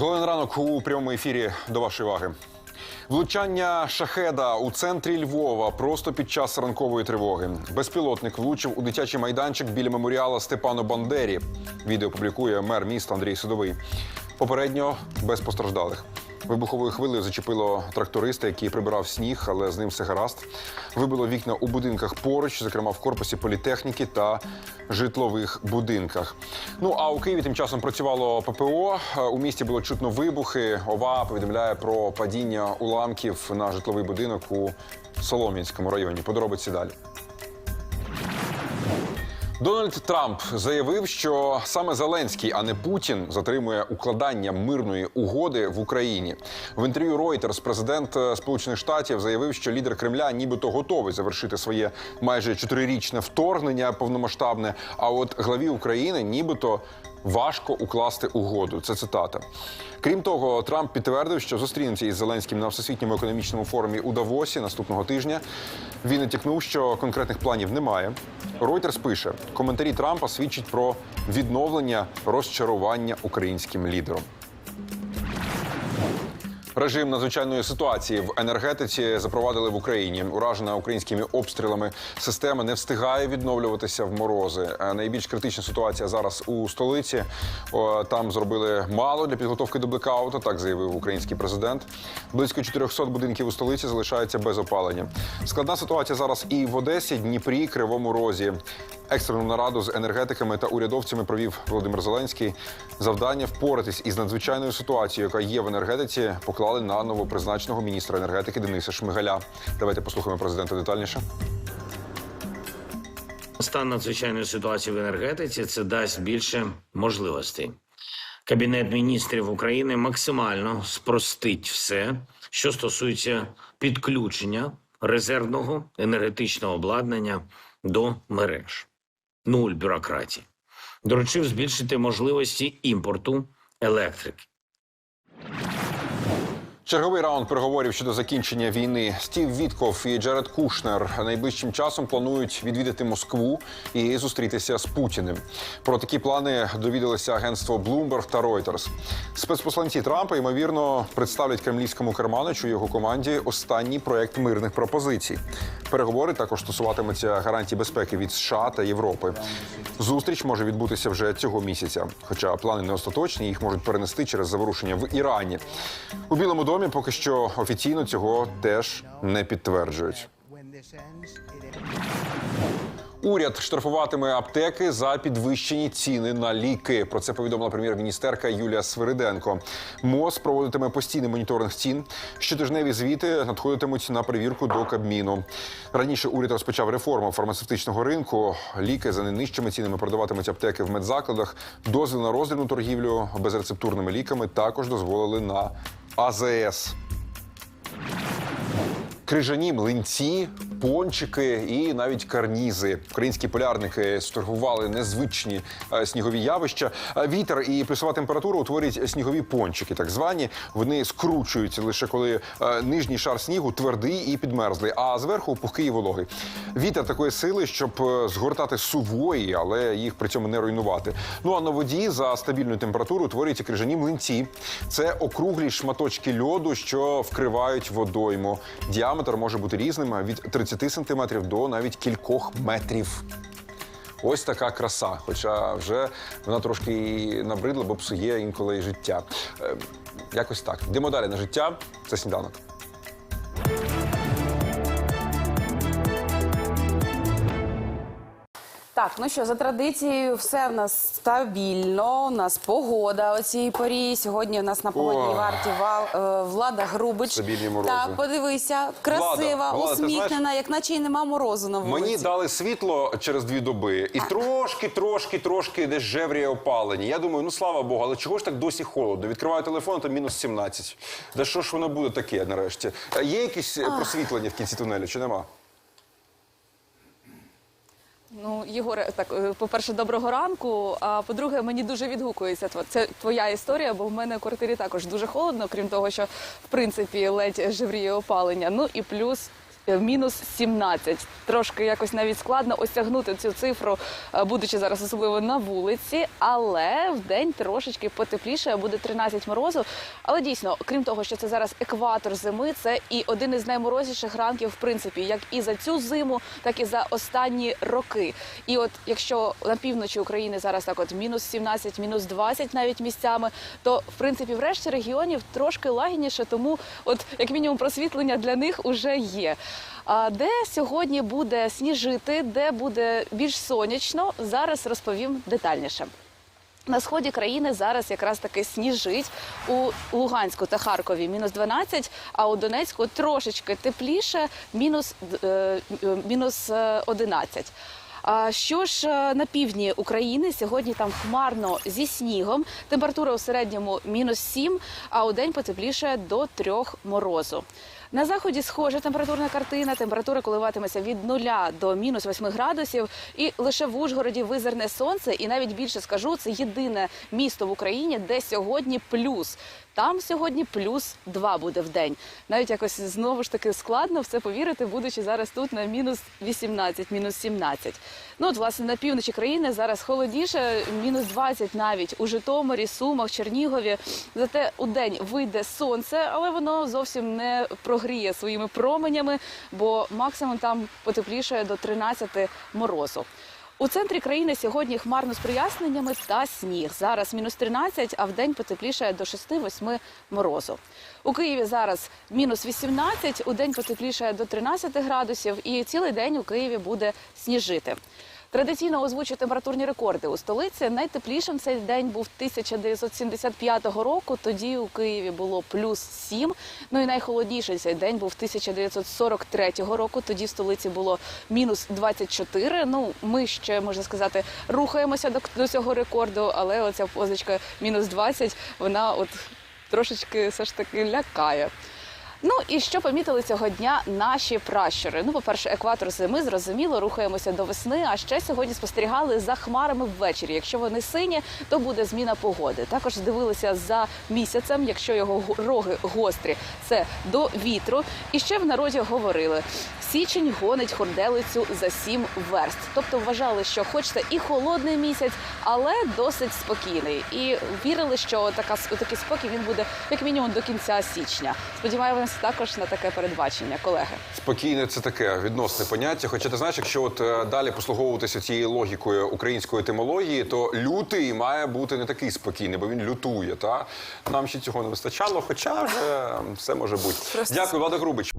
Головний ранок у прямому ефірі до вашої уваги. Влучання шахеда у центрі Львова просто під час ранкової тривоги. Безпілотник влучив у дитячий майданчик біля меморіала Степану Бандері. Відео публікує мер міста Андрій Судовий. Попередньо без постраждалих. Вибуховою хвилею зачепило тракториста, який прибирав сніг, але з ним все гаразд. Вибило вікна у будинках поруч, зокрема в корпусі політехніки та житлових будинках. Ну а у Києві тим часом працювало ППО. У місті було чутно вибухи. ОВА повідомляє про падіння уламків на житловий будинок у Солом'янському районі. Подробиці далі. Дональд Трамп заявив, що саме Зеленський, а не Путін, затримує укладання мирної угоди в Україні. В інтерв'ю Reuters президент е, Сполучених Штатів заявив, що лідер Кремля нібито готовий завершити своє майже чотирирічне вторгнення повномасштабне. А от главі України нібито важко укласти угоду. Це цитата. Крім того, Трамп підтвердив, що зустрінеться із Зеленським на всесвітньому економічному форумі у Давосі наступного тижня. Він натякнув, що конкретних планів немає. Reuters пише, коментарі Трампа свідчать про відновлення розчарування українським лідером. Режим надзвичайної ситуації в енергетиці запровадили в Україні. Уражена українськими обстрілами система не встигає відновлюватися в морози. Е, Найбільш критична ситуація зараз у столиці. Там зробили мало для підготовки до блекауту, так заявив український президент. Близько 400 будинків у столиці залишаються без опалення. Складна ситуація зараз і в Одесі, Дніпрі, Кривому Розі. Екстрену нараду з енергетиками та урядовцями провів Володимир Зеленський. Завдання впоратись із надзвичайною ситуацією, яка є в енергетиці, поклали на новопризначеного міністра енергетики Дениса Шмигаля. Давайте послухаємо президента детальніше. Стан надзвичайної ситуації в енергетиці це дасть більше можливостей. Кабінет міністрів України максимально спростить все, що стосується підключення резервного енергетичного обладнання до мереж. Нуль бюрократії. Доручив збільшити можливості імпорту електрики. Черговий раунд переговорів щодо закінчення війни. Стів Вітков і Джеред Кушнер найближчим часом планують відвідати Москву і зустрітися з Путіним. Про такі плани довідалися агентство Bloomberg та Reuters. Спецпосланці Трампа ймовірно представлять кремлівському керманичу його команді останній проект мирних пропозицій. Переговори також стосуватимуться гарантій безпеки від США та Європи. Зустріч може відбутися вже цього місяця. Хоча плани не остаточні, їх можуть перенести через заворушення в Ірані. У Білому домі поки що офіційно цього теж не підтверджують. Уряд штрафуватиме аптеки за підвищені ціни на ліки. Про це повідомила прем'єр-міністерка Юлія Свириденко. МОЗ проводитиме постійний моніторинг цін. Щотижневі звіти надходитимуть на перевірку до Кабміну. Раніше уряд розпочав реформу фармацевтичного ринку. Ліки за найнижчими цінами продаватимуть аптеки в медзакладах. Дозвіл на роздрібну торгівлю безрецептурними ліками також дозволили на AZS крижані млинці, пончики і навіть карнізи. Українські полярники сторгували незвичні е, снігові явища. Е, Вітер і плюсова температура утворюють снігові пончики, так звані. Вони скручуються лише коли е, нижній шар снігу твердий і підмерзлий, а зверху пухкий і вологий. Вітер такої сили, щоб згортати сувої, але їх при цьому не руйнувати. Ну а на воді за стабільною температурою утворюються крижані млинці. Це округлі шматочки льоду, що вкривають водойму. Діаметр може бути різним від 30 сантиметрів до навіть кількох метрів. Ось така краса, хоча вже вона трошки набридла, бо псує інколи життя. Е, якось так. Йдемо далі на життя. Це сніданок. Так, ну що, за традицією, все в нас стабільно. У нас погода о цій порі. Сьогодні у нас на погодній варті вал, е, Влада Грубич. Стабільні морози. Так, подивися, красива, Влада, ти усміхнена, як наче й нема морозу на вулиці. Мені дали світло через дві доби, і трошки, трошки, трошки десь жевріє опалення. Я думаю, ну слава Богу, але чого ж так досі холодно? Відкриваю телефон, там мінус 17. Да що ж воно буде таке нарешті? Е, Є якісь е, просвітлення в кінці тунелю, чи нема? Ну, Єгоре, так, е, по-перше, доброго ранку. А по-друге, мені дуже відгукується це твоя історія, бо в мене в квартирі також дуже холодно, крім того, що в принципі ледь живріє опалення. Ну і плюс мінус 17. Трошки якось навіть складно осягнути цю цифру, е, будучи зараз особливо на вулиці. Але в день трошечки потепліше, буде 13 морозу. Але дійсно, крім того, що це зараз екватор зими, це і один із найморозіших ранків, в принципі, як і за цю зиму, так і за останні роки. І от якщо на півночі України зараз так от мінус 17, мінус 20 навіть місцями, то в принципі в решті регіонів трошки лагідніше, тому от як мінімум просвітлення для них уже є. Де сьогодні буде сніжити, де буде більш сонячно, зараз розповім детальніше. На сході країни зараз якраз таки сніжить у Луганську та Харкові мінус 12, а у Донецьку трошечки тепліше, мінус, е, е, мінус е, 11. А що ж е, на півдні України сьогодні там хмарно зі снігом. Температура у середньому мінус 7, а у день потепліше до 3 морозу. На заході схожа температурна картина. Температура коливатиметься від 0 до мінус 8 градусів. І лише в Ужгороді визирне сонце. І навіть більше скажу, це єдине місто в Україні, де сьогодні плюс. Там сьогодні плюс 2 буде в день. Навіть якось знову ж таки складно в це повірити, будучи зараз тут на мінус 18, мінус 17. Ну от власне на півночі країни зараз холодніше, мінус 20 навіть у Житомирі, Сумах, Чернігові. Зате у день вийде сонце, але воно зовсім не прогріє своїми променями, бо максимум там потепліше до 13 морозу. У центрі країни сьогодні хмарно з проясненнями та сніг. Зараз мінус 13, а в день потепліше до 6-8 морозу. У Києві зараз мінус 18, у день потепліше до 13 градусів, і цілий день у Києві буде сніжити. Традиційно озвучу температурні рекорди у столиці. Найтеплішим цей день був 1975 року. Тоді у Києві було плюс 7. Ну і найхолодніший цей день був 1943 року. Тоді в столиці було мінус 24. Ну ми ще можна сказати рухаємося до, до цього рекорду, але оця позичка мінус 20, вона от трошечки все ж таки лякає. Ну і що помітили цього дня наші пращури? Ну, по-перше, екватор зими зрозуміло, рухаємося до весни. А ще сьогодні спостерігали за хмарами ввечері. Якщо вони сині, то буде зміна погоди. Також дивилися за місяцем, якщо його го- роги гострі, це до вітру. І ще в народі говорили. Січень гонить хорделицю за сім верст. Тобто вважали, що хоч і холодний місяць, але досить спокійний. І вірили, що така такий спокій він буде як мінімум до кінця січня. Сподіваємося також на таке передбачення, колеги. Спокійне це таке відносне поняття. Хоча ти знаєш, якщо от е, далі послуговуватися цією логікою української етимології, то лютий має бути не такий спокійний, бо він лютує. Та нам ще цього не вистачало, хоча вже все може бути. Дякую, Влада Грубич.